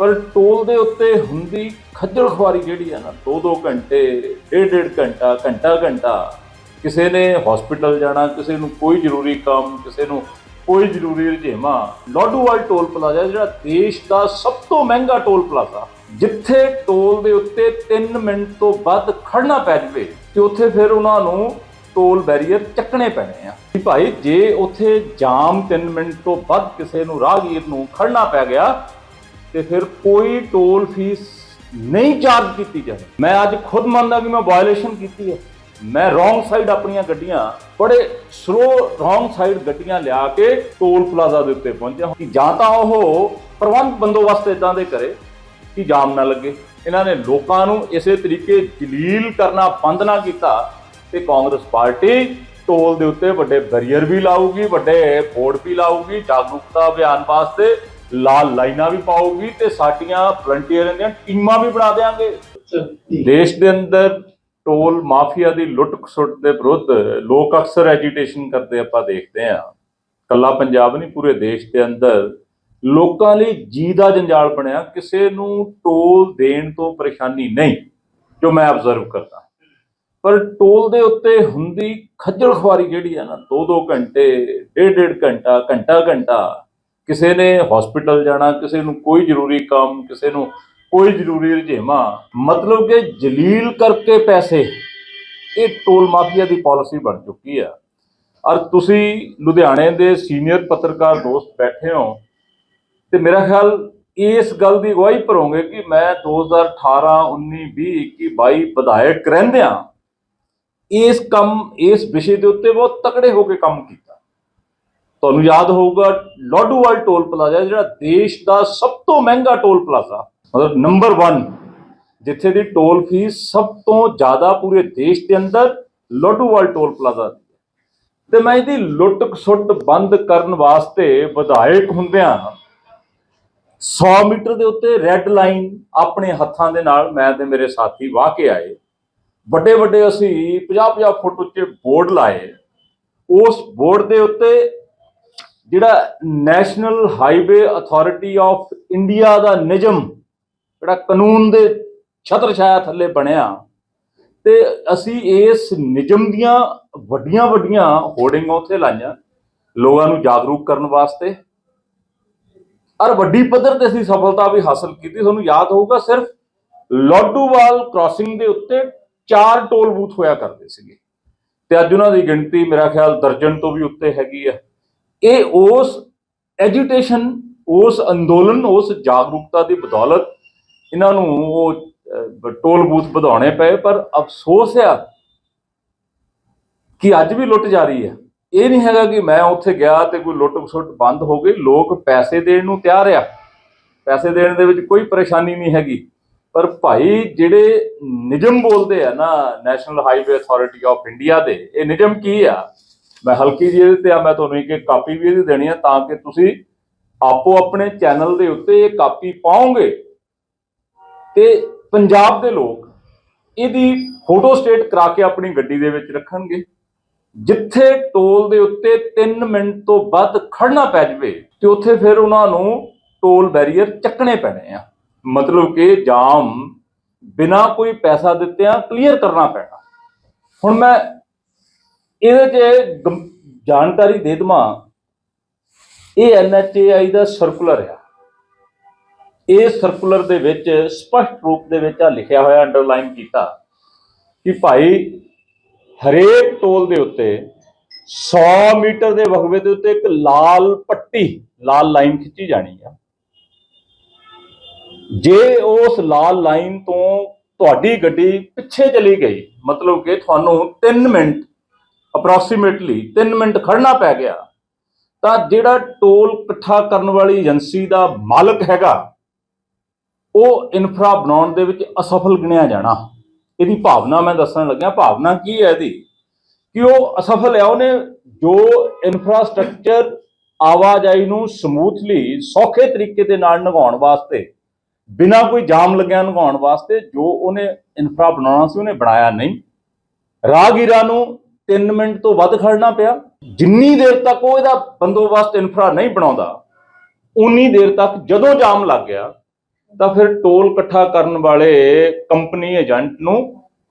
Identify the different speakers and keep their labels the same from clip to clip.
Speaker 1: ਪਰ ਟੋਲ ਦੇ ਉੱਤੇ ਹੁੰਦੀ ਖੱਜਲ ਖੁਆਰੀ ਜਿਹੜੀ ਆ ਨਾ 2-2 ਘੰਟੇ ਡੇਢ ਡੇਢ ਘੰਟਾ ਘੰਟਾ ਘੰਟਾ ਕਿਸੇ ਨੇ ਹਸਪੀਟਲ ਜਾਣਾ, ਕਿਸੇ ਨੂੰ ਕੋਈ ਜ਼ਰੂਰੀ ਕੰਮ, ਕਿਸੇ ਨੂੰ ਕੋਈ ਜ਼ਰੂਰੀ ਰੁਝੇਵਾਂ ਲੋਡੂਵਾਲ ਟੋਲ ਪਲਾਜ਼ਾ ਜਿਹੜਾ ਦੇਸ਼ ਦਾ ਸਭ ਤੋਂ ਮਹਿੰਗਾ ਟੋਲ ਪਲਾਜ਼ਾ, ਜਿੱਥੇ ਟੋਲ ਦੇ ਉੱਤੇ 3 ਮਿੰਟ ਤੋਂ ਵੱਧ ਖੜਨਾ ਪੈ ਜਾਵੇ ਤੇ ਉੱਥੇ ਫਿਰ ਉਹਨਾਂ ਨੂੰ ਟੋਲ ਬੈਰੀਅਰ ਚੱਕਣੇ ਪੈਣੇ ਆ। ਕਿ ਭਾਈ, ਜੇ ਉੱਥੇ ਜਾਮ 3 ਮਿੰਟ ਤੋਂ ਵੱਧ ਕਿਸੇ ਨੂੰ, ਰਾਹਗੀਰ ਨੂੰ ਖੜਨਾ ਪੈ ਗਿਆ ਤੇ ਫਿਰ ਕੋਈ ਟੋਲ ਫੀਸ ਨਹੀਂ ਚਾਰਜ ਕੀਤੀ ਜਾਵੇ ਮੈਂ ਅੱਜ ਖੁਦ ਮੰਨਦਾ ਕਿ ਮੈਂ ਵਾਇਓਲੇਸ਼ਨ ਕੀਤੀ ਹੈ। ਮੈਂ ਰੋਂਗ ਸਾਈਡ ਆਪਣੀਆਂ ਗੱਡੀਆਂ, ਬੜੇ ਸਲੋ ਰੋਂਗ ਸਾਈਡ ਗੱਡੀਆਂ ਲਿਆ ਕੇ ਟੋਲ ਪਲਾਜ਼ਾ ਦੇ ਉੱਤੇ ਪਹੁੰਚਿਆ ਕਿ ਜਾਂ ਤਾਂ ਉਹ ਪ੍ਰਬੰਧ ਬੰਦੋਬਸਤ ਇਦਾਂ ਦੇ ਕਰੇ ਕਿ ਜਾਮ ਨਾ ਲੱਗੇ। ਇਹਨਾਂ ਨੇ ਲੋਕਾਂ ਨੂੰ ਇਸੇ ਤਰੀਕੇ ਜਲੀਲ ਕਰਨਾ, ਬੰਦ ਨਾ ਕੀਤਾ ਤੇ ਕਾਂਗਰਸ ਪਾਰਟੀ ਟੋਲ ਦੇ ਉੱਤੇ ਵੱਡੇ ਬੈਰੀਅਰ ਵੀ ਲਾਊਗੀ, ਵੱਡੇ ਬੋਰਡ ਵੀ ਲਾਊਗੀ, ਜਾਗਰੂਕਤਾ ਅਭਿਆਨ ਵਾਸਤੇ ਲਾਲ ਲਾਈਨਾਂ ਵੀ ਪਾਊਗੀ ਤੇ ਸਾਡੀਆਂ ਵਲੰਟੀਅਰਾਂ ਦੀਆਂ ਟੀਮਾਂ ਵੀ ਬਣਾ ਦੇਾਂਗੇ ਦੇਸ਼ ਦੇ ਅੰਦਰ ਟੋਲ ਮਾਫੀਆ ਦੀ ਲੁੱਟ ਖਸੁੱਟ ਦੇ ਵਿਰੁੱਧ ਲੋਕ ਅਕਸਰ ਐਜੀਟੇਸ਼ਨ ਕਰਦੇ ਆਪਾਂ ਦੇਖਦੇ ਆ ਕੱਲਾ ਪੰਜਾਬ ਨਹੀਂ ਪੂਰੇ ਦੇਸ਼ ਦੇ ਅੰਦਰ ਲੋਕਾਂ ਲਈ ਜੀ ਦਾ ਜੰਜਾਲ ਬਣਿਆ। ਕਿਸੇ ਨੂੰ ਟੋਲ ਦੇਣ ਤੋਂ ਪਰੇਸ਼ਾਨੀ ਨਹੀਂ ਜੋ ਮੈਂ ਅਬਜ਼ਰਵ ਕਰਦਾ। ਪਰ ਟੋਲ ਦੇ ਉੱਤੇ ਹੁੰਦੀ ਖੱਜਲ ਖੁਆਰੀ ਜਿਹੜੀ ਆ ਨਾ 2-2 ਘੰਟੇ ਡੇਢ ਡੇਢ ਘੰਟਾ ਘੰਟਾ ਘੰਟਾ ਕਿਸੇ ਨੇ ਹਸਪੀਟਲ ਜਾਣਾ, ਕਿਸੇ ਨੂੰ ਕੋਈ ਜ਼ਰੂਰੀ ਕੰਮ, ਕਿਸੇ ਨੂੰ ਕੋਈ ਜ਼ਰੂਰੀ ਰੁਝੇਵਾਂ, ਮਤਲਬ ਕਿ ਜਲੀਲ ਕਰਕੇ ਪੈਸੇ, ਇਹ ਟੋਲ ਮਾਫੀਆ ਦੀ ਪਾਲਿਸੀ ਬਣ ਚੁੱਕੀ ਆ। ਔਰ ਤੁਸੀਂ ਲੁਧਿਆਣੇ ਦੇ ਸੀਨੀਅਰ ਪੱਤਰਕਾਰ ਦੋਸਤ ਬੈਠੇ ਹੋ, ਤੇ ਮੇਰਾ ਖਿਆਲ ਇਸ ਗੱਲ ਦੀ ਗਵਾਹੀ ਭਰੋਗੇ ਕਿ ਮੈਂ 2018 19 20 21 22 ਵਿਧਾਇਕ ਰਹਿੰਦਿਆਂ, ਇਸ ਕੰਮ, ਇਸ ਵਿਸ਼ੇ ਦੇ ਉੱਤੇ ਬਹੁਤ ਤਕੜੇ ਹੋ ਕੇ ਕੰਮ ਕੀਤਾ। ਤੁਹਾਨੂੰ ਯਾਦ ਹੋਊਗਾ ਲੋਡੂਵਾਲ ਟੋਲ ਪਲਾਜ਼ਾ, ਜਿਹੜਾ ਦੇਸ਼ ਦਾ ਸਭ ਤੋਂ ਮਹਿੰਗਾ ਟੋਲ ਪਲਾਜ਼ਾ, ਮਤਲਬ ਨੰਬਰ 1 ਜਿੱਥੇ ਦੀ ਟੋਲ ਫੀਸ ਸਭ ਤੋਂ ਜ਼ਿਆਦਾ ਪੂਰੇ ਦੇਸ਼ ਦੇ ਅੰਦਰ ਲੋਡੂਵਾਲ ਟੋਲ ਪਲਾਜ਼ਾ ਤੇ ਮੈਂ ਇਹਦੀ ਲੁੱਟ ਖਸੁੱਟ ਬੰਦ ਕਰਨ ਵਾਸਤੇ ਵਿਧਾਇਕ ਹੁੰਦਿਆਂ 100 ਮੀਟਰ ਦੇ ਉੱਤੇ ਰੈੱਡ ਲਾਈਨ ਆਪਣੇ ਹੱਥਾਂ ਦੇ ਨਾਲ ਮੈਂ ਤੇ ਮੇਰੇ ਸਾਥੀ ਵਾਹ ਕੇ ਆਏ। ਵੱਡੇ ਵੱਡੇ ਅਸੀਂ 50-50 ਫੁੱਟ ਉੱਚੇ ਬੋਰਡ ਲਾਏ। ਉਸ ਬੋਰਡ ਦੇ ਉੱਤੇ ਜਿਹੜਾ National Highway Authority of India ਦਾ ਨਿਯਮ, ਜਿਹੜਾ ਕਾਨੂੰਨ ਦੇ ਛਤਰ ਛਾਇਆ ਥੱਲੇ ਬਣਿਆ, ਤੇ ਅਸੀਂ ਇਸ ਨਿਯਮ ਦੀਆਂ ਵੱਡੀਆਂ ਵੱਡੀਆਂ ਹੋਰਡਿੰਗਾਂ ਉੱਥੇ ਲਾਈਆਂ ਲੋਕਾਂ ਨੂੰ ਜਾਗਰੂਕ ਕਰਨ ਵਾਸਤੇ। ਔਰ ਵੱਡੀ ਪੱਧਰ ਤੇ ਅਸੀਂ ਸਫਲਤਾ ਵੀ ਹਾਸਲ ਕੀਤੀ, ਤੁਹਾਨੂੰ ਯਾਦ ਹੋਊਗਾ, ਸਿਰਫ ਲੋਡੂਵਾਲ ਕ੍ਰਾਸਿੰਗ ਦੇ ਉੱਤੇ ਚਾਰ ਟੋਲ ਬੂਥ ਹੋਇਆ ਕਰਦੇ ਸੀਗੇ। ਤੇ ਅੱਜ ਉਹਨਾਂ ਦੀ ਗਿਣਤੀ ਮੇਰਾ ਖਿਆਲ ਦਰਜਨ ਤੋਂ ਵੀ ਉੱਤੇ ਹੈਗੀ ਆ। ਇਹ ਉਸ ਐਜੀਟੇਸ਼ਨ ਉਸ ਅੰਦੋਲਨ, ਉਸ ਜਾਗਰੂਕਤਾ ਦੀ ਬਦੌਲਤ ਇਹਨਾਂ ਨੂੰ ਉਹ ਟੋਲ ਬੂਥ ਵਧਾਉਣੇ ਪਏ, ਪਰ ਅਫਸੋਸ ਆ ਕਿ ਅੱਜ ਵੀ ਲੁੱਟ ਜਾ ਰਹੀ ਹੈ। ਇਹ ਨਹੀਂ ਹੈਗਾ ਕਿ ਮੈਂ ਉੱਥੇ ਗਿਆ ਤੇ ਕੋਈ ਲੁੱਟ ਖਸੁੱਟ ਬੰਦ ਹੋ ਗਈ। ਲੋਕ ਪੈਸੇ ਦੇਣ ਨੂੰ ਤਿਆਰ ਆ। ਪੈਸੇ ਦੇਣ ਦੇ ਵਿੱਚ ਕੋਈ ਪਰੇਸ਼ਾਨੀ ਨਹੀਂ ਹੈਗੀ। ਪਰ ਭਾਈ ਜਿਹੜੇ ਨਿਯਮ ਬੋਲਦੇ ਆ ਨਾ National Highway Authority of India ਦੇ, ਇਹ ਨਿਯਮ ਕੀ ਆ? ਮੈਂ ਹਲਕੀ ਜਿਹੀ ਇਹਦੇ ਤੇ ਆ, ਮੈਂ ਤੁਹਾਨੂੰ ਇੱਕ ਕਾਪੀ ਵੀ ਇਹਦੀ ਦੇਣੀ ਆ ਤਾਂ ਕਿ ਤੁਸੀਂ ਆਪੋ ਆਪਣੇ ਚੈਨਲ ਦੇ ਉੱਤੇ ਇਹ ਕਾਪੀ ਪਾਓਗੇ ਤੇ ਪੰਜਾਬ ਦੇ ਲੋਕ ਇਹਦੀ ਫੋਟੋ ਸਟੇਟ ਕਰਾ ਕੇ ਆਪਣੀ ਗੱਡੀ ਦੇ ਵਿੱਚ ਰੱਖਣਗੇ। ਜਿੱਥੇ ਟੋਲ ਦੇ ਉੱਤੇ 3 ਮਿੰਟ ਤੋਂ ਵੱਧ ਖੜਨਾ ਪੈ ਜਾਵੇ ਤੇ ਉੱਥੇ ਫਿਰ ਉਹਨਾਂ ਨੂੰ ਟੋਲ ਬੈਰੀਅਰ ਚੱਕਣੇ ਪੈਣੇ ਆ। ਮਤਲਬ ਕਿ ਜਾਮ ਬਿਨਾ ਕੋਈ ਪੈਸਾ ਦਿੱਤਿਆਂ ਕਲੀਅਰ ਕਰਨਾ ਪੈਣਾ। ਹੁਣ ਮੈਂ ਇਹਦੇ 'ਚ ਗੰ- ਜਾਣਕਾਰੀ ਦੇ ਦਵਾਂ। ਇਹ ਐਨਐਚਏਆਈ ਦਾ ਸਰਕੂਲਰ ਆ। ਇਹ ਸਰਕੂਲਰ ਦੇ ਵਿੱਚ ਸਪਸ਼ਟ ਰੂਪ ਦੇ ਵਿੱਚ ਆ ਲਿਖਿਆ ਹੋਇਆ ਅੰਡਰਲਾਈਨ ਕੀਤਾ ਕਿ ਭਾਈ ਹਰੇਕ ਟੋਲ ਦੇ ਉੱਤੇ 100 ਮੀਟਰ ਦੇ ਵਕਫੇ ਦੇ ਉੱਤੇ ਇੱਕ ਲਾਲ ਪੱਟੀ, ਲਾਲ ਲਾਈਨ ਖਿੱਚੀ ਜਾਣੀ ਆ। ਜੇ ਉਸ ਲਾਲ ਲਾਈਨ ਤੋਂ ਤੁਹਾਡੀ ਗੱਡੀ ਪਿੱਛੇ ਚਲੀ ਗਈ, ਮਤਲਬ ਕਿ ਤੁਹਾਨੂੰ 3 ਮਿੰਟ ਅਪਰੋਕਸੀਮੇਟਲੀ 3 ਮਿੰਟ ਖੜਨਾ ਪੈ ਗਿਆ, ਤਾਂ ਜਿਹੜਾ ਟੋਲ ਇਕੱਠਾ ਕਰਨ ਵਾਲੀ ਏਜੰਸੀ ਦਾ ਮਾਲਕ ਹੈਗਾ, ਉਹ ਇਨਫਰਾ ਬਣਾਉਣ ਦੇ ਵਿੱਚ ਅਸਫਲ ਗਿਣਿਆ ਜਾਣਾ। ਇਹਦੀ ਭਾਵਨਾ ਮੈਂ ਦੱਸਣ ਲੱਗਿਆ, ਭਾਵਨਾ ਕੀ ਹੈ ਇਹਦੀ? ਕਿ ਉਹ ਅਸਫਲ ਹੈ, ਉਹਨੇ ਜੋ ਇਨਫਰਾਸਟ੍ਰਕਚਰ ਆਵਾਜਾਈ ਨੂੰ ਸਮੂਥਲੀ ਸੌਖੇ ਤਰੀਕੇ ਦੇ ਨਾਲ ਨਿਭਾਉਣ ਵਾਸਤੇ, ਬਿਨਾਂ ਕੋਈ ਜਾਮ ਲੱਗਿਆ ਨਿਭਾਉਣ ਵਾਸਤੇ ਜੋ ਉਹਨੇ ਇਨਫਰਾ ਬਣਾਉਣਾ ਸੀ, ਉਹਨੇ ਬਣਾਇਆ ਨਹੀਂ। ਰਾਹਗੀਰਾਂ ਨੂੰ 3 ਮਿੰਟ ਤੋਂ ਵੱਧ ਖੜਨਾ ਪਿਆ। ਜਿੰਨੀ ਦੇਰ ਤੱਕ ਉਹ ਇਹਦਾ ਬੰਦੋਬਸਤ ਇਨਫਰਾ ਨਹੀਂ ਬਣਾਉਂਦਾ, ਉਨੀ ਦੇਰ ਤੱਕ ਜਦੋਂ ਜਾਮ ਲੱਗ ਗਿਆ, ਤਾਂ ਫਿਰ ਟੋਲ ਇਕੱਠਾ ਕਰਨ ਵਾਲੇ ਕੰਪਨੀ ਏਜੰਟ ਨੂੰ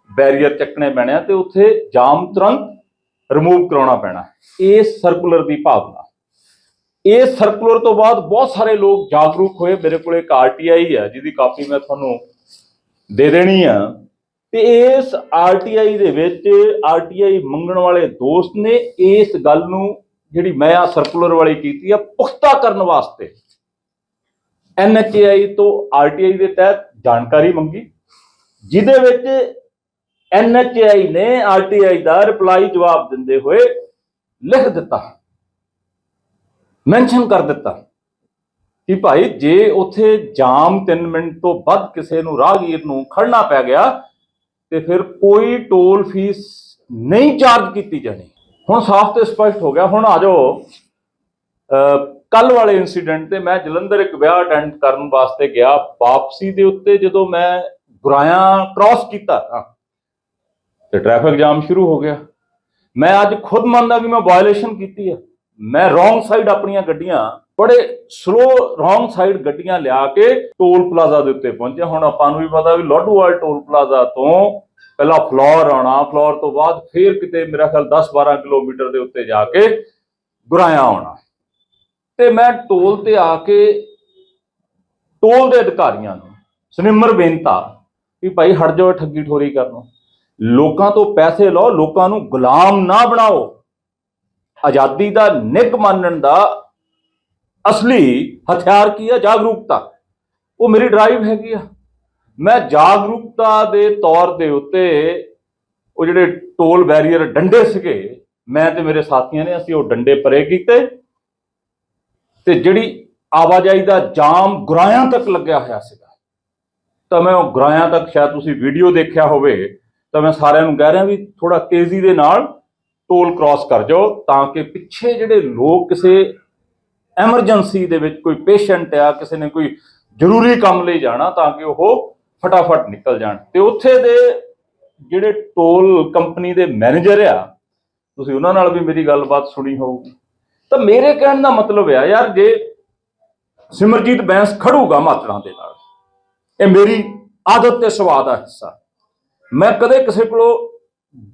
Speaker 1: ਬੈਰੀਅਰ ਚੱਕਣੇ ਪੈਣੇ ਆ ਤੇ ਉੱਥੇ ਜਾਮ ਤੁਰੰਤ ਰਿਮੂਵ ਕਰਾਉਣਾ ਪੈਣਾ। ਇਹ ਸਰਕੂਲਰ ਦੀ ਭਾਵਨਾ। ਇਹ ਸਰਕੂਲਰ ਤੋਂ ਬਾਅਦ ਬਹੁਤ ਸਾਰੇ ਲੋਕ ਜਾਗਰੂਕ ਹੋਏ। ਮੇਰੇ ਕੋਲ ਇੱਕ ਆਰਟੀਆਈ ਹੈ ਜਿਹਦੀ ਕਾਪੀ ਮੈਂ ਤੁਹਾਨੂੰ ਦੇ ਦੇਣੀ ਆ। ਤੇ ਇਸ ਆਰਟੀਆਈ ਦੇ ਵਿੱਚ ਆਰਟੀਆਈ ਮੰਗਣ ਵਾਲੇ ਦੋਸਤ ਨੇ ਇਸ ਗੱਲ ਨੂੰ ਜਿਹੜੀ ਮੈਂ ਆ ਸਰਕੂਲਰ ਵਾਲੀ ਕੀਤੀ ਆ, ਪੁਖਤਾ ਕਰਨ ਵਾਸਤੇ। ਐਨਐਚਏਆਈ ਤੋਂ ਆਰਟੀਆਈ ਦੇ ਤਹਿਤ ਜਾਣਕਾਰੀ ਮੰਗੀ, ਜਿਹਦੇ ਵਿੱਚ ਐਨਐਚਏਆਈ ਨੇ ਆਰਟੀਆਈ ਦਾ ਰਿਪਲਾਈ ਜਵਾਬ ਦਿੰਦੇ ਹੋਏ ਲਿਖ ਦਿੱਤਾ, ਮੈਂਸ਼ਨ ਕਰ ਦਿੱਤਾ ਕਿ ਭਾਈ ਜੇ ਉੱਥੇ ਜਾਮ 3 ਮਿੰਟ ਤੋਂ ਵੱਧ ਕਿਸੇ ਨੂੰ ਰਾਹਗੀਰ ਨੂੰ ਖੜਨਾ ਪੈ ਗਿਆ ਤੇ ਫਿਰ ਕੋਈ ਟੋਲ ਫੀਸ ਨਹੀਂ ਚਾਰਜ ਕੀਤੀ ਜਾਣੀ। ਹੁਣ ਸਾਫ਼ ਤੇ ਸਪਸ਼ਟ ਹੋ ਗਿਆ। ਹੁਣ ਆ ਜਾਓ। ਕੱਲ ਵਾਲੇ ਇਨਸੀਡੈਂਟ ਤੇ ਮੈਂ ਜਲੰਧਰ ਇੱਕ ਵਿਆਹ ਅਟੈਂਡ ਕਰਨ ਵਾਸਤੇ ਗਿਆ। ਵਾਪਸੀ ਦੇ ਉੱਤੇ ਜਦੋਂ ਮੈਂ ਗੁਰਾਇਆ ਕ੍ਰਾਸ ਕੀਤਾ ਨਾ, ਤੇ ਟ੍ਰੈਫਿਕ ਜਾਮ ਸ਼ੁਰੂ ਹੋ ਗਿਆ। ਮੈਂ ਅੱਜ ਖੁਦ ਮੰਨਦਾ ਕਿ ਮੈਂ ਵਾਇਲੇਸ਼ਨ ਕੀਤੀ ਹੈ ਮੈਂ ਰੋਂਗ ਸਾਈਡ ਆਪਣੀਆਂ ਗੱਡੀਆਂ ਬੜੇ ਸਲੋ ਰੋਂਗ ਸਾਈਡ ਗੱਡੀਆਂ ਲਿਆ ਕੇ ਟੋਲ ਪਲਾਜ਼ਾ ਦੇ ਉੱਤੇ ਪਹੁੰਚਿਆ ਹੁਣ ਆਪਾਂ ਨੂੰ ਵੀ ਪਤਾ ਵੀ ਲੋਡੂਵਾਲ ਟੋਲ ਪਲਾਜ਼ਾ ਤੋਂ ਪਹਿਲਾਂ ਫਲੋਰ ਆਉਣਾ। ਫਲੋਰ ਤੋਂ ਬਾਅਦ ਫੇਰ ਕਿਤੇ ਮੇਰਾ ਖਿਆਲ 10-12 ਕਿਲੋਮੀਟਰ ਦੇ ਉੱਤੇ ਜਾ ਕੇ ਗੁਰਾਇਆ ਆਉਣਾ। ਤੇ ਮੈਂ ਟੋਲ ਤੇ ਆ ਕੇ ਟੋਲ ਦੇ ਅਧਿਕਾਰੀਆਂ ਨੂੰ ਸਨਿਮਰ ਬੇਨਤਾ ਵੀ ਭਾਈ ਹਟ ਜਾਓ ਠੱਗੀ ਠੋਰੀ ਕਰਨੋਂ ਲੋਕਾਂ ਤੋਂ ਪੈਸੇ ਲਓ, ਲੋਕਾਂ ਨੂੰ ਗੁਲਾਮ ਨਾ ਬਣਾਓ। ਆਜ਼ਾਦੀ ਦਾ ਨਿੱਘ ਮੰਨਣ ਦਾ ਅਸਲੀ ਹਥਿਆਰ ਕੀ ਹੈ ਜਾਗਰੂਕਤਾ। ਉਹ ਮੇਰੀ ਡਰਾਈਵ ਹੈਗੀ ਆ। ਮੈਂ ਜਾਗਰੂਕਤਾ ਦੇ ਤੌਰ ਦੇ ਉੱਤੇ ਉਹ ਜਿਹੜੇ ਟੋਲ ਬੈਰੀਅਰ ਡੰਡੇ ਸੀਗੇ, ਮੈਂ ਤੇ ਮੇਰੇ ਸਾਥੀਆਂ ਨੇ ਅਸੀਂ ਉਹ ਡੰਡੇ ਪਰੇ ਕੀਤੇ ਤੇ ਜਿਹੜੀ ਆਵਾਜਾਈ ਦਾ ਜਾਮ ਗੁਰਾਇਆਂ ਤੱਕ ਲੱਗਿਆ ਹੋਇਆ ਸੀਗਾ। ਤਾਂ ਮੈਂ ਉਹ ਗੁਰਾਇਆਂ ਤੱਕ ਸ਼ਾਇਦ ਤੁਸੀਂ ਵੀਡੀਓ ਦੇਖਿਆ ਹੋਵੇ, ਤਾਂ ਮੈਂ ਸਾਰਿਆਂ ਨੂੰ ਕਹਿ ਰਿਹਾ ਵੀ ਥੋੜਾ ਤੇਜ਼ੀ ਦੇ ਨਾਲ ਟੋਲ ਕ੍ਰਾਸ ਕਰ ਜਾਓ ਤਾਂ ਕਿ ਪਿੱਛੇ ਜਿਹੜੇ ਲੋਕ ਕਿਸੇ ਐਮਰਜੈਂਸੀ ਦੇ ਵਿੱਚ ਕੋਈ ਪੇਸ਼ੈਂਟ ਆ, ਕਿਸੇ ਨੇ ਕੋਈ ਜ਼ਰੂਰੀ ਕੰਮ ਲਈ ਜਾਣਾ ਤਾਂ ਕਿ ਉਹ ਫਟਾਫਟ ਨਿਕਲ ਜਾਣ। ਤੇ ਉੱਥੇ ਦੇ ਜਿਹੜੇ ਟੋਲ ਕੰਪਨੀ ਦੇ ਮੈਨੇਜਰ ਆ, ਤੁਸੀਂ ਉਹਨਾਂ ਨਾਲ ਵੀ ਮੇਰੀ ਗੱਲਬਾਤ ਸੁਣੀ ਹੋਊਗੀ। ਤਾਂ ਮੇਰੇ ਕਹਿਣ ਦਾ ਮਤਲਬ ਆ, ਯਾਰ ਜੇ ਸਿਮਰਜੀਤ ਬੈਂਸ ਖੜੂਗਾ ਮਾਤਰਾ ਦੇ ਨਾਲ, ਇਹ ਮੇਰੀ ਆਦਤ ਤੇ ਸੁਭਾਅ ਦਾ ਹਿੱਸਾ। ਮੈਂ ਕਦੇ ਕਿਸੇ ਕੋਲੋਂ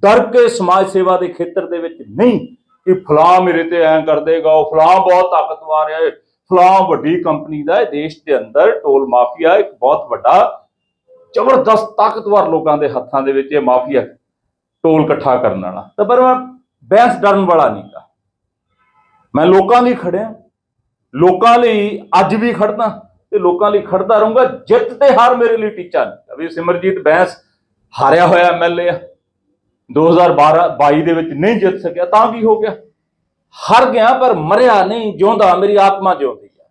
Speaker 1: ਡਰ ਕੇ ਸਮਾਜ ਸੇਵਾ ਦੇ ਖੇਤਰ ਦੇ ਵਿੱਚ ਨਹੀਂ ਕਿ ਫਲਾਂ ਮੇਰੇ ਤੇ ਐਂ ਕਰ ਦੇਗਾ, ਉਹ ਫਲਾਂ ਬਹੁਤ ਤਾਕਤਵਰ ਹੈ ਫਲਾਂ ਵੱਡੀ ਕੰਪਨੀ ਦਾ ਹੈ, ਦੇਸ਼ ਦੇ ਅੰਦਰ ਟੋਲ ਮਾਫੀਆ ਇੱਕ ਬਹੁਤ ਵੱਡਾ, ਜ਼ਬਰਦਸਤ ਤਾਕਤਵਰ ਲੋਕਾਂ ਦੇ ਹੱਥਾਂ ਦੇ ਵਿੱਚ ਇਹ ਮਾਫੀਆ ਟੋਲ ਇਕੱਠਾ ਕਰਨ ਵਾਲਾ। ਤਾਂ ਪਰ ਮੈਂ ਬੈਂਸ ਡਰਨ ਵਾਲਾ ਨਹੀਂ ਗਾ। ਮੈਂ ਲੋਕਾਂ ਲਈ ਖੜਿਆ, ਲੋਕਾਂ ਲਈ ਅੱਜ ਵੀ ਖੜਦਾ ਤੇ ਲੋਕਾਂ ਲਈ ਖੜਦਾ ਰਹੂੰਗਾ, ਜਿੱਤ ਤੇ ਹਾਰ ਮੇਰੇ ਲਈ ਟੀਚਾ ਨਹੀਂ। ਵੀ ਸਿਮਰਜੀਤ ਬੈਂਸ ਹਾਰਿਆ ਹੋਇਆ ਐਮਐਲਏ ਆ। 2012 22 ਦੇ ਵਿੱਚ ਨਹੀਂ ਜਿੱਤ ਸਕਿਆ, ਤਾਂ ਕੀ ਹੋ ਗਿਆ? ਹਰ ਗਿਆ ਪਰ ਮਰਿਆ ਨਹੀਂ, ਜਿਉਂਦਾ ਮੇਰੀ ਆਤਮਾ ਜਿਉਂਦੀ ਆ।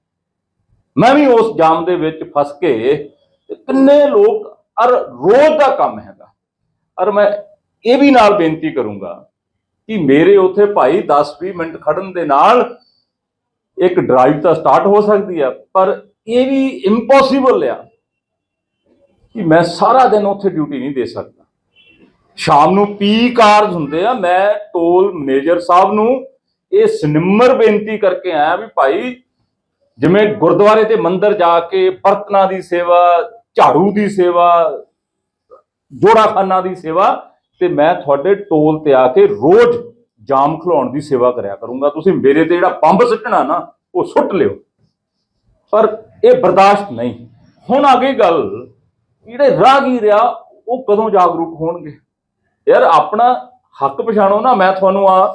Speaker 1: ਮੈਂ ਵੀ ਉਸ ਜਾਮ ਦੇ ਵਿੱਚ ਫਸ ਕੇ ਕਿੰਨੇ ਲੋਕ ਅਰ ਰੋਜ਼ ਦਾ ਕੰਮ ਹੈਗਾ। ਅਰ ਮੈਂ ਇਹ ਵੀ ਨਾਲ ਬੇਨਤੀ ਕਰੂੰਗਾ ਕਿ ਮੇਰੇ ਉੱਥੇ ਭਾਈ 10-20 ਮਿੰਟ ਖੜਨ ਦੇ ਨਾਲ ਇੱਕ ਡਰਾਈਵ ਤਾਂ ਸਟਾਰਟ ਹੋ ਸਕਦੀ ਆ, ਪਰ ਇਹ ਵੀ ਇੰਪੋਸੀਬਲ ਆ ਕਿ ਮੈਂ ਸਾਰਾ ਦਿਨ ਉੱਥੇ ਡਿਊਟੀ ਨਹੀਂ ਦੇ ਸਕਦਾ। ਸ਼ਾਮ ਨੂੰ ਪੀ ਕਾਰਜ ਹੁੰਦੇ ਆ, ਮੈਂ ਟੋਲ ਮੈਨੇਜਰ ਸਾਹਿਬ ਨੂੰ ਇਹ ਸਨਿਮਰ ਬੇਨਤੀ ਕਰਕੇ ਆਇਆ ਵੀ ਭਾਈ ਜਿਵੇਂ ਗੁਰਦੁਆਰੇ ਤੇ ਮੰਦਿਰ ਜਾ ਕੇ ਬਰਤਨਾਂ ਦੀ ਸੇਵਾ, ਝਾੜੂ ਦੀ ਸੇਵਾ, ਜੋੜਾਖਾਨਾ ਦੀ ਸੇਵਾ ਤੇ ਮੈਂ ਤੁਹਾਡੇ ਟੋਲ ਤੇ ਆ ਕੇ ਰੋਜ਼ ਜਾਮ ਖਲਾਉਣ ਦੀ ਸੇਵਾ ਕਰਿਆ ਕਰੂੰਗਾ। ਤੁਸੀਂ ਮੇਰੇ ਤੇ ਜਿਹੜਾ ਪੰਬ ਸੁੱਟਣਾ ਨਾ, ਉਹ ਸੁੱਟ ਲਿਓ। ਪਰ ਇਹ ਬਰਦਾਸ਼ਤ ਨਹੀਂ। ਹੁਣ ਆ ਗਈ ਗੱਲ, ਜਿਹੜੇ ਰਾਹਗੀਰ ਆ, ਉਹ ਕਦੋਂ ਜਾਗਰੂਕ ਹੋਣਗੇ? ਯਾਰ ਆਪਣਾ ਹੱਕ ਪਛਾਣੋ ਨਾ, ਮੈਂ ਤੁਹਾਨੂੰ ਆ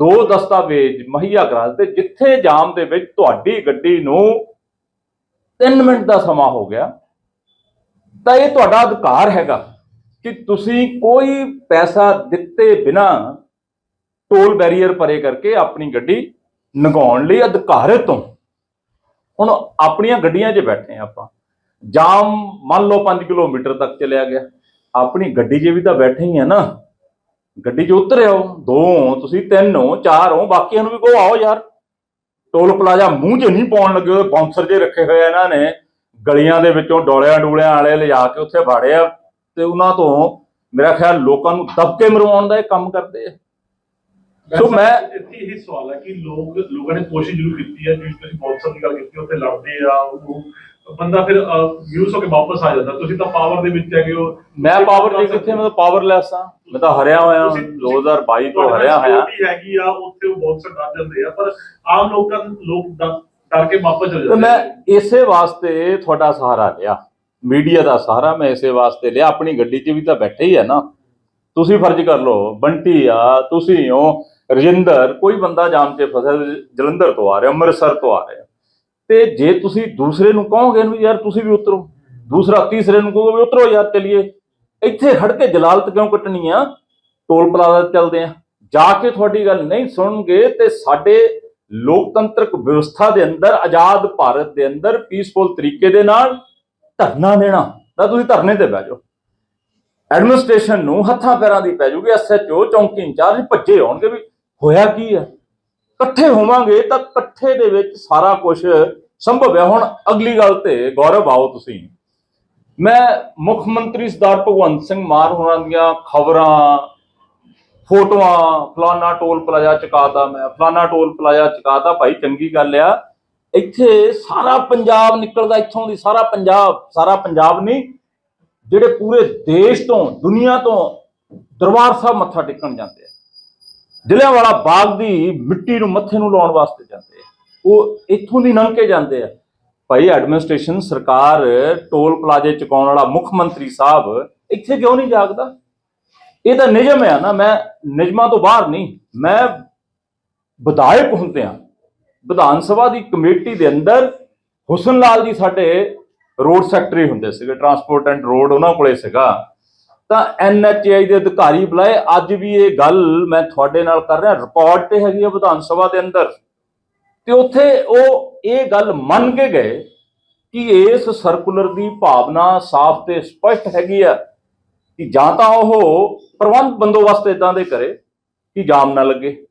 Speaker 1: ਦੋ ਦਸਤਾਵੇਜ਼ ਮੁਹੱਈਆ ਕਰਾ ਦਿੱਤੇ, ਜਿੱਥੇ ਜਾਮ ਦੇ ਵਿੱਚ ਤੁਹਾਡੀ ਗੱਡੀ ਨੂੰ 3 ਮਿੰਟ ਦਾ ਸਮਾਂ ਹੋ ਗਿਆ। ਤਾਂ ਇਹ ਤੁਹਾਡਾ ਅਧਿਕਾਰ ਹੈਗਾ ਕਿ ਤੁਸੀਂ ਕੋਈ ਪੈਸਾ ਦਿੱਤੇ ਬਿਨਾ ਟੋਲ ਬੈਰੀਅਰ ਪਰੇ ਕਰਕੇ ਆਪਣੀ ਗੱਡੀ ਲੰਘਾਉਣ ਲਈ ਅਧਿਕਾਰਿਤ ਹੋ ਹੁਣ ਆਪਣੀਆਂ ਗੱਡੀਆਂ 'ਚ ਬੈਠੇ ਹਾਂ ਆਪਾਂ। ਜਾਮ ਮੰਨ ਲਓ 5 ਕਿਲੋਮੀਟਰ ਤੱਕ ਚਲਿਆ ਗਿਆ। ਆਪਣੀ ਗੱਡੀ 'ਚ ਵੀ ਤਾਂ ਬੈਠੇ ਹੀ ਆ ਨਾ। ਗੱਡੀ 'ਚ ਉਤਰਿਓ ਦੋ ਹੋ ਤੁਸੀਂ ਤਿੰਨ ਹੋ ਚਾਰ ਹੋ ਬਾਕੀਆਂ ਨੂੰ ਵੀ ਕਹੋ ਆਓ ਯਾਰ। ਟੋਲ ਪਲਾਜ਼ਾ ਮੂੰਹ 'ਚ ਨਹੀਂ ਪਾਉਣ ਲੱਗੇ ਉਹ ਬਾਉਂਸਰ ਜੇ ਰੱਖੇ ਹੋਏ ਇਹਨਾਂ ਨੇ। ਗਲੀਆਂ ਦੇ ਵਿੱਚੋਂ ਡੋਲਿਆਂ ਡੂਲਿਆਂ ਵਾਲੇ ਲਿਜਾ ਕੇ ਉੱਥੇ ਬਾੜੇ ਆ। ਤੇ ਉਹਨਾਂ ਤੋਂ ਮੇਰਾ ਖਿਆਲ ਲੋਕਾਂ ਨੂੰ ਦਬਕੇ ਮਰਵਾਉਣ ਦਾ ਇਹ ਕੰਮ ਕਰਦੇ ਆ। ਸੋ ਮੈਂ
Speaker 2: ਇੱਥੇ ਇਹ ਸਵਾਲ ਹੈ ਕਿ ਲੋਕ ਲੋਕਾਂ ਨੇ ਕੋਸ਼ਿਸ਼ ਜ਼ਰੂਰ ਕੀਤੀ ਹੈ ਜਿਵੇਂ ਤੁਸੀਂ ਬੌਂਸਰ ਦੀ ਗੱਲ ਕੀਤੀ ਉੱਥੇ ਲੜਦੇ ਆ ਉਹਨੂੰ ਬੰਦਾ ਫਿਰ ਯੂਜ਼ ਹੋ ਕੇ ਵਾਪਸ ਆ ਜਾਂਦਾ। ਤੁਸੀਂ ਤਾਂ ਪਾਵਰ ਦੇ ਵਿੱਚ ਹੈਗੇ ਹੋ।
Speaker 1: ਮੈਂ ਪਾਵਰ ਦੇ ਕਿੱਥੇ ਮੈਂ ਤਾਂ ਪਾਵਰਲੈਸ ਹਾਂ। ਮੈਂ ਤਾਂ ਹਰਿਆ ਹੋਇਆ
Speaker 2: ਤੁਸੀਂ-
Speaker 1: 2022 ਤੋਂ ਹਰਿਆ ਹੋਇਆ
Speaker 2: ਹੈਗੀ ਆ ਉੱਥੇ ਉਹ ਬਹੁਤ ਡਰ ਜਾਂਦੇ ਆ ਪਰ ਆਮ ਲੋਕਾਂ ਲੋਕ ਡਰ ਕੇ ਵਾਪਸ ਚਲੇ ਜਾਂਦੇ
Speaker 1: ਮੈਂ
Speaker 2: ਆ।
Speaker 1: ਇਸੇ ਵਾਸਤੇ ਤੁਹਾਡਾ ਸਹਾਰਾ ਲਿਆ। ਮੀਡੀਆ ਦਾ ਸਹਾਰਾ ਮੈਂ ਇਸੇ ਵਾਸਤੇ ਲਿਆ। ਆਪਣੀ ਗੱਡੀ 'ਚ ਵੀ ਤਾਂ ਬੈਠੇ ਹੀ ਆ ਨਾ। ਤੁਸੀਂ ਫਰਜ਼ ਕਰ ਲਓ ਬੰਟੀ ਆ ਤੁਸੀਂ ਹੋ ਰਜਿੰਦਰ ਕੋਈ ਬੰਦਾ ਜਾਮ 'ਚ ਫਸਿਆ ਜਲੰਧਰ ਤੋਂ ਆ ਰਿਹਾ ਅੰਮ੍ਰਿਤਸਰ ਤੋਂ ਆ ਰਿਹਾ। ਤੇ ਜੇ ਤੁਸੀਂ ਦੂਸਰੇ ਨੂੰ ਕਹੋਗੇ ਵੀ ਯਾਰ ਤੁਸੀਂ ਵੀ ਉਤਰੋ, ਦੂਸਰਾ ਤੀਸਰੇ ਨੂੰ ਕਹੋਗੇ ਵੀ ਉਤਰੋ ਯਾਰ ਚਲਿਏ। ਇੱਥੇ ਖੜ ਕੇ ਜਲਾਲਤ ਕਿਉਂ ਕੱਟਣੀ ਆ? ਟੋਲ ਪਲਾਜ਼ਾ ਚੱਲਦੇ ਆ। ਜਾ ਕੇ ਤੁਹਾਡੀ ਗੱਲ ਨਹੀਂ ਸੁਣਨਗੇ ਤੇ ਸਾਡੇ ਲੋਕਤੰਤਰਕ ਵਿਵਸਥਾ ਦੇ ਅੰਦਰ, ਆਜ਼ਾਦ ਭਾਰਤ ਦੇ ਅੰਦਰ ਪੀਸਫੁਲ ਤਰੀਕੇ ਦੇ ਨਾਲ ਧਰਨਾ ਦੇਣਾ। ਤਾਂ ਤੁਸੀਂ ਧਰਨੇ ਤੇ ਬਹਿ ਜਾਓ। ਐਡਮਿਨਿਸਟ੍ਰੇਸ਼ਨ ਨੂੰ ਹੱਥਾਂ ਪੈਰਾਂ ਦੀ ਪੈ ਜੂਗੀ ਐਸਐਚਓ ਚੌਂਕੀ ਇੰਚਾਰਜ ਭੱਜੇ ਹੋਣਗੇ ਵੀ ਹੋਇਆ ਕੀ ਹੈ ਇਕੱਠੇ ਹੋਵਾਂਗੇ ਤਾਂ ਇਕੱਠੇ ਦੇ ਵਿੱਚ ਸਾਰਾ ਕੁਝ ਸੰਭਵ ਹੈ। ਹੁਣ ਅਗਲੀ ਗੱਲ ਤੇ ਗੌਰਵ ਆਓ ਤੁਸੀਂ। ਮੈਂ ਮੁੱਖ ਮੰਤਰੀ ਸਰਦਾਰ ਭਗਵੰਤ ਸਿੰਘ ਮਾਨ ਹੋਰਾਂ ਦੀਆਂ ਖਬਰਾਂ, ਫੋਟੋਆਂ, ਫਲਾਨਾ ਟੋਲ ਪਲਾਜ਼ਾ ਚੁਕਾਤਾ ਮੈਂ। ਫਲਾਨਾ ਟੋਲ ਪਲਾਜ਼ਾ ਚੁਕਾਤਾ ਭਾਈ, ਚੰਗੀ ਗੱਲ ਆ। ਇੱਥੇ ਸਾਰਾ ਪੰਜਾਬ ਨਿਕਲਦਾ, ਇੱਥੋਂ ਦੀ ਸਾਰਾ ਪੰਜਾਬ ਸਾਰਾ ਪੰਜਾਬ ਨਹੀਂ, ਜਿਹੜੇ ਪੂਰੇ ਦੇਸ਼ ਤੋਂ, ਦੁਨੀਆ ਤੋਂ ਦਰਬਾਰ ਸਾਹਿਬ ਮੱਥਾ ਟੇਕਣ ਜਾਂਦੇ ਜਲਿਆਂਵਾਲਾ ਬਾਗ ਦੀ ਮਿੱਟੀ ਨੂੰ ਮੱਥੇ ਨੂੰ ਲਾਉਣ ਵਾਸਤੇ ਜਾਂਦੇ ਆ। ਉਹ ਇੱਥੋਂ ਦੀ ਲੰਘ ਕੇ ਜਾਂਦੇ ਆ। ਭਾਈ ਐਡਮਿਨਿਸਟ੍ਰੇਸ਼ਨ ਸਰਕਾਰ ਟੋਲ ਪਲਾਜ਼ੇ ਚੁਕਾਉਣ ਵਾਲਾ ਮੁੱਖ ਮੰਤਰੀ ਸਾਹਿਬ ਇੱਥੇ ਕਿਉਂ ਨਹੀਂ ਜਾਗਦਾ? ਇਹ ਤਾਂ ਨਿਯਮ ਹੈ ਨਾ, ਮੈਂ ਨਿਯਮਾਂ ਤੋਂ ਬਾਹਰ ਨਹੀਂ, ਮੈਂ ਵਿਧਾਇਕ ਹੁੰਦਿਆਂ ਵਿਧਾਨ ਸਭਾ ਦੀ ਕਮੇਟੀ ਦੇ ਅੰਦਰ ਹੁਸਨ ਲਾਲ ਜੀ ਸਾਡੇ ਰੋਡ ਸੈਕਟਰੀ ਹੁੰਦੇ ਸੀਗੇ ਟਰਾਂਸਪੋਰਟ ਐਂਡ ਰੋਡ ਉਹਨਾਂ ਕੋਲੇ ਸੀਗਾ। ਤਾਂ ਐਨਐਚਆਈ ਦੇ ਅਧਿਕਾਰੀ ਬੁਲਾਏ। ਅੱਜ ਵੀ ਇਹ ਗੱਲ ਮੈਂ ਤੁਹਾਡੇ ਨਾਲ ਕਰ ਰਿਹਾ। ਰਿਕਾਰਡ ਤੇ ਹੈਗੀ ਹੈ ਵਿਧਾਨ ਸਭਾ ਦੇ ਅੰਦਰ। ਤੇ ਉੱਥੇ ਉਹ ਇਹ ਗੱਲ ਮੰਨ ਕੇ ਗਏ ਕਿ ਇਸ ਸਰਕੂਲਰ ਦੀ ਭਾਵਨਾ ਸਾਫ਼ ਤੇ ਸਪਸ਼ਟ ਹੈਗੀ ਆ ਕਿ ਜਾਂ ਤਾਂ ਉਹ ਪ੍ਰਬੰਧ ਬੰਦੋਬਸਤ ਇਦਾਂ ਦੇ ਕਰੇ ਕਿ ਜਾਮ ਨਾ ਲੱਗੇ।